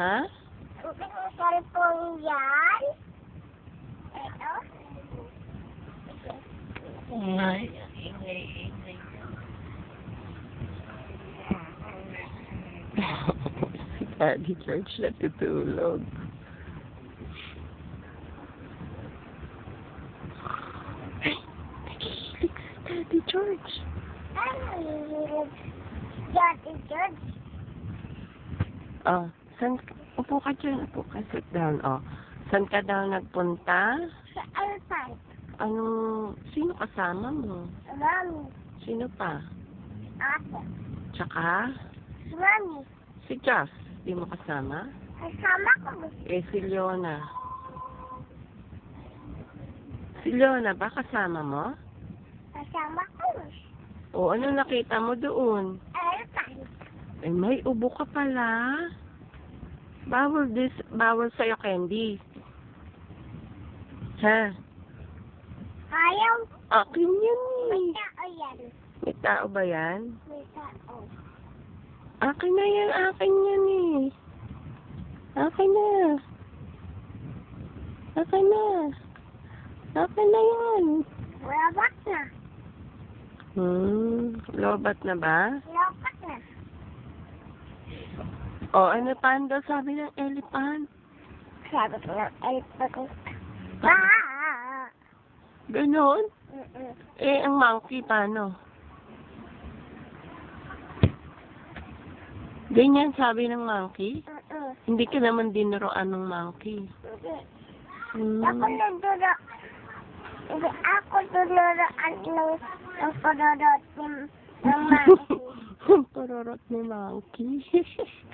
Ha? Ang cellphone yan. Ito. Ingay, ingay, ingay. Daddy George natutulog. Ay, si Daddy George. Ay. Daddy George. Oh, san, upo ka dyan, upo ka, sit down, oh. San ka daw nagpunta? Sa Alpan. Anong, sino kasama mo? Mami. Sino pa? Ate. Tsaka, Mami. si Joss, di mo kasama? Kasama ko. Eh, si Leona. Si Leona ba kasama mo? Kasama ko. O, ano nakita mo doon? Alpan. Eh, may ubo ka pala. Bawal this, bawal sa'yo candy. Ha? Ayaw. Akin yan May eh. tao yan. May tao ba yan? May tao. Akin na yan, akin yan eh. Akin na. Akin na. Akin na yan. Robot na. Hmm, lobat na ba? Robot na. O, ano pa daw sabi ng elephant? Sabi ko ng elephant. Ah! Ganon? Mm-mm. Eh, ang monkey, paano? Ganyan sabi ng monkey? Mm-mm. Hindi ka naman dinuroan ng monkey. Hindi. Hmm. Ako nagduro. Hindi ako dunuroan ng ng pororot ng ng monkey. Ang Pororot ni monkey.